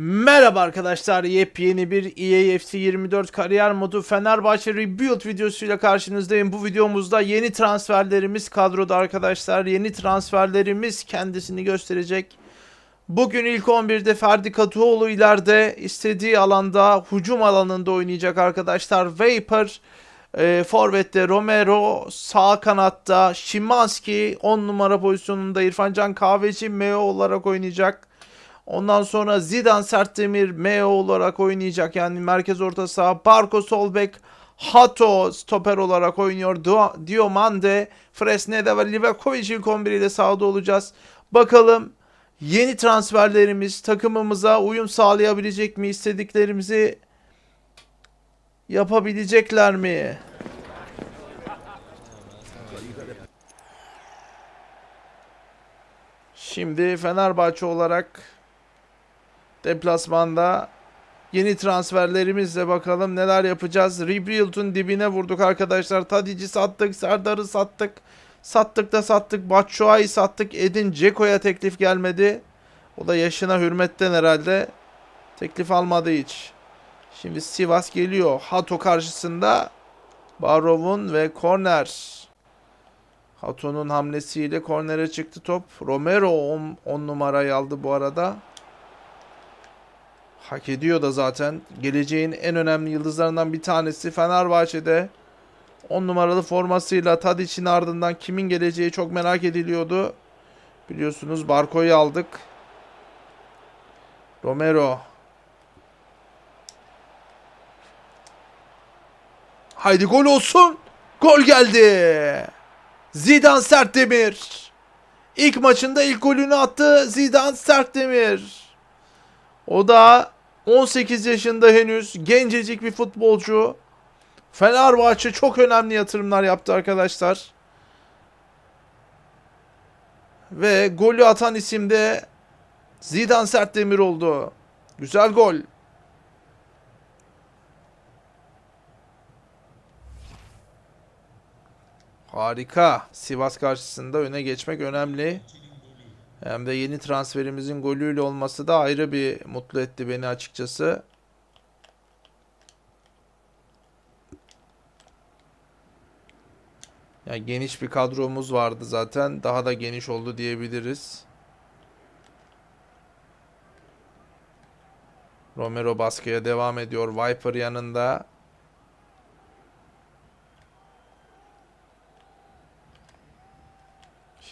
Merhaba arkadaşlar yepyeni bir EAFC 24 kariyer modu Fenerbahçe Rebuild videosuyla karşınızdayım. Bu videomuzda yeni transferlerimiz kadroda arkadaşlar. Yeni transferlerimiz kendisini gösterecek. Bugün ilk 11'de Ferdi Katıoğlu ileride istediği alanda hücum alanında oynayacak arkadaşlar. Vapor e, Forvet'te Romero, sağ kanatta Şimanski 10 numara pozisyonunda İrfan Can Kahveci Meo olarak oynayacak. Ondan sonra Zidane Sertdemir Meo olarak oynayacak. Yani merkez orta saha. Barco Solbek Hato stoper olarak oynuyor. Diomande, Fresneda ve Livakovic ilk 11 ile sahada olacağız. Bakalım yeni transferlerimiz takımımıza uyum sağlayabilecek mi? İstediklerimizi yapabilecekler mi? Şimdi Fenerbahçe olarak deplasmanda yeni transferlerimizle bakalım neler yapacağız. Rebuild'un dibine vurduk arkadaşlar. Tadic'i sattık, Serdar'ı sattık. Sattık da sattık. Batshuayi sattık. Edin Dzeko'ya teklif gelmedi. O da yaşına hürmetten herhalde. Teklif almadı hiç. Şimdi Sivas geliyor. Hato karşısında Barov'un ve korner. Hato'nun hamlesiyle kornere çıktı top. Romero 10 numarayı aldı bu arada. Hak ediyor da zaten. Geleceğin en önemli yıldızlarından bir tanesi Fenerbahçe'de. 10 numaralı formasıyla Tadic'in ardından kimin geleceği çok merak ediliyordu. Biliyorsunuz Barco'yu aldık. Romero. Haydi gol olsun. Gol geldi. Zidane Sertdemir. İlk maçında ilk golünü attı Zidane Sertdemir. O da 18 yaşında henüz gencecik bir futbolcu. Fenerbahçe çok önemli yatırımlar yaptı arkadaşlar. Ve golü atan isim de Zidane Sertdemir oldu. Güzel gol. Harika. Sivas karşısında öne geçmek önemli. Hem de yeni transferimizin golüyle olması da ayrı bir mutlu etti beni açıkçası. Yani geniş bir kadromuz vardı zaten. Daha da geniş oldu diyebiliriz. Romero baskıya devam ediyor. Viper yanında.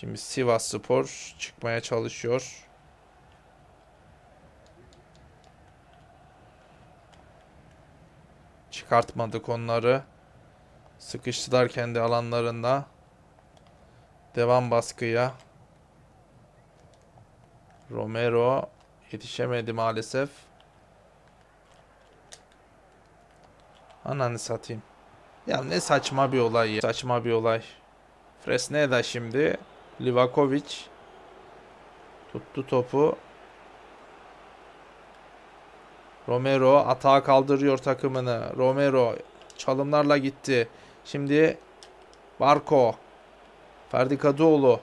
Şimdi Sivas Spor çıkmaya çalışıyor. Çıkartmadık onları. Sıkıştılar kendi alanlarında. Devam baskıya. Romero yetişemedi maalesef. Ananı satayım. Ya ne saçma bir olay ya. Saçma bir olay. Fresneda şimdi. Livakovic tuttu topu. Romero atağa kaldırıyor takımını. Romero çalımlarla gitti. Şimdi Barco. Ferdi Kadıoğlu.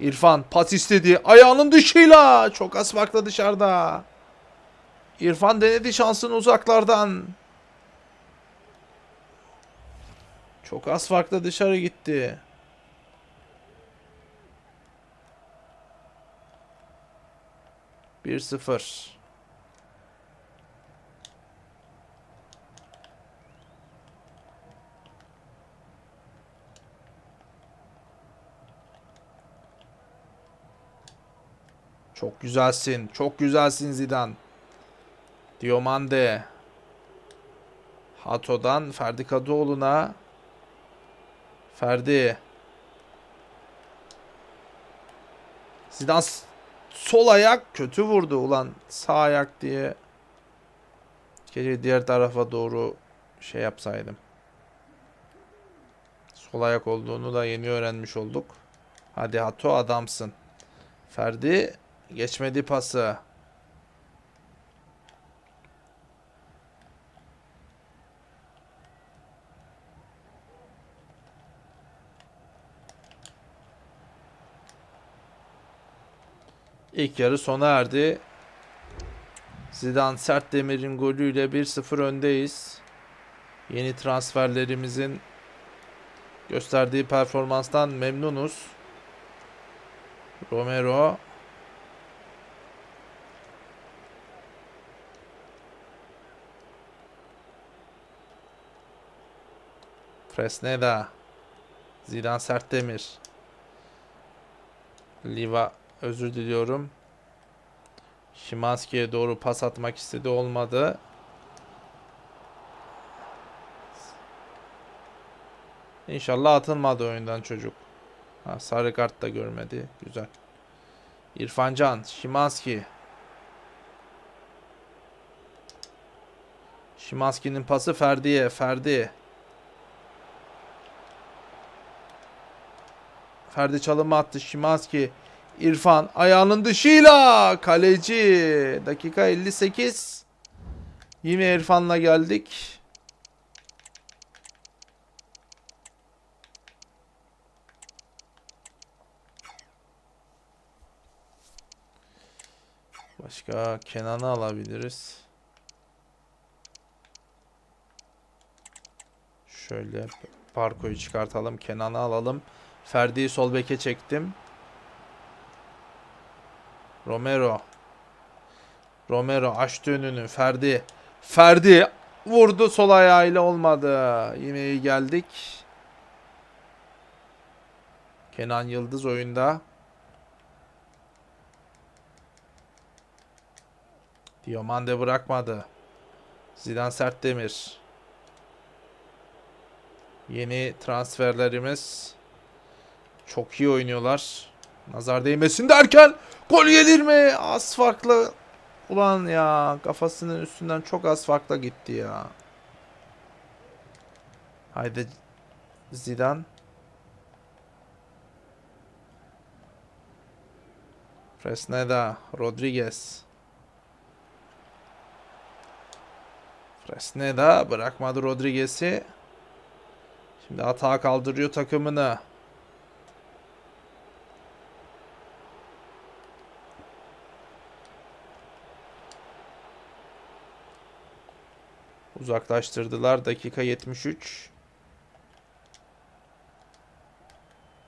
İrfan pas istedi. Ayağının dışıyla. Çok az farkla dışarıda. İrfan denedi şansını uzaklardan. Çok az farkla dışarı gitti. Bir sıfır. Çok güzelsin. Çok güzelsin Zidane. Diomande. Hato'dan Ferdi Kadıoğlu'na. Ferdi. Zidane sol ayak kötü vurdu ulan sağ ayak diye. Keşke diğer tarafa doğru şey yapsaydım. Sol ayak olduğunu da yeni öğrenmiş olduk. Hadi Hato adamsın. Ferdi geçmedi pası. İlk yarı sona erdi. Zidane Sertdemir'in golüyle 1-0 öndeyiz. Yeni transferlerimizin gösterdiği performanstan memnunuz. Romero Fresneda Zidane Sertdemir Liva özür diliyorum. Şimanski'ye doğru pas atmak istedi olmadı. İnşallah atılmadı oyundan çocuk. Ha, sarı kart da görmedi. Güzel. İrfan Can, Şimanski. Şimanski'nin pası Ferdi'ye. Ferdi. Ferdi çalımı attı. Şimanski. İrfan ayağının dışıyla kaleci. Dakika 58. Yine İrfan'la geldik. Başka Kenan'ı alabiliriz. Şöyle Parko'yu çıkartalım. Kenan'ı alalım. Ferdi'yi sol beke çektim. Romero. Romero açtı önünü. Ferdi. Ferdi vurdu sol ayağıyla olmadı. Yine iyi geldik. Kenan Yıldız oyunda. Diomande bırakmadı. Zidane Sertdemir. Yeni transferlerimiz çok iyi oynuyorlar. Nazar değmesin derken gol gelir mi? Az farklı. Ulan ya kafasının üstünden çok az farkla gitti ya. Haydi Zidane. Fresneda, Rodriguez. Fresneda bırakmadı Rodriguez'i. Şimdi hata kaldırıyor takımını. Uzaklaştırdılar. Dakika 73.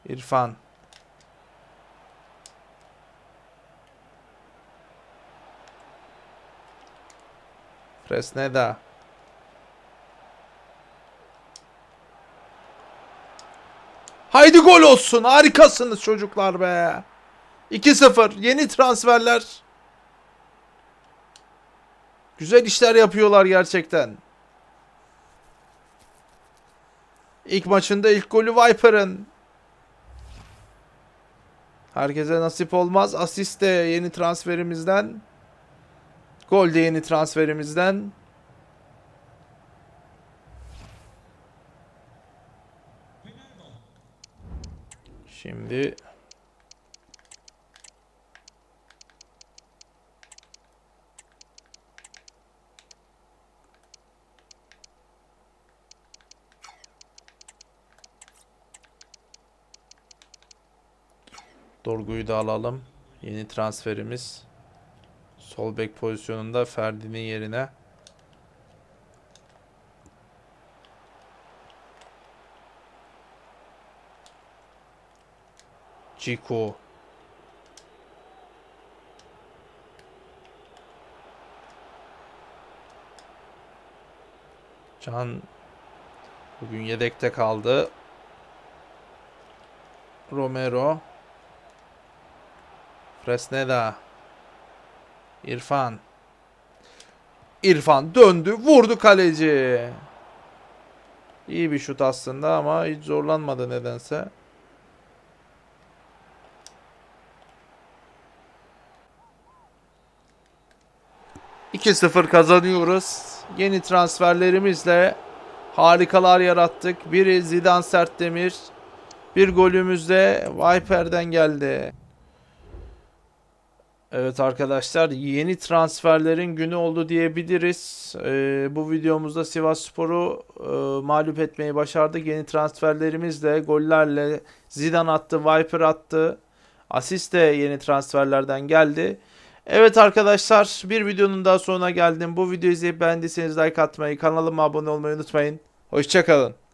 İrfan. Fresneda. Haydi gol olsun. Harikasınız çocuklar be. 2-0. Yeni transferler. Güzel işler yapıyorlar gerçekten. İlk maçında ilk golü Viper'ın. Herkese nasip olmaz. Asist de yeni transferimizden. Gol de yeni transferimizden. Şimdi Dorgu'yu da alalım. Yeni transferimiz. Sol bek pozisyonunda Ferdi'nin yerine. Ciku. Can bugün yedekte kaldı. Romero. Fresneda. İrfan. İrfan döndü, vurdu kaleci. İyi bir şut aslında ama hiç zorlanmadı nedense. ...2-0 kazanıyoruz. Yeni transferlerimizle harikalar yarattık. Biri Zidane Sertdemir. Bir golümüz de Viper'den geldi. Evet arkadaşlar yeni transferlerin günü oldu diyebiliriz. Ee, bu videomuzda Sivas Spor'u e, mağlup etmeyi başardık. Yeni transferlerimizle, gollerle Zidane attı, Viper attı. Asist de yeni transferlerden geldi. Evet arkadaşlar bir videonun daha sonuna geldim. Bu videoyu izleyip beğendiyseniz like atmayı, kanalıma abone olmayı unutmayın. Hoşçakalın.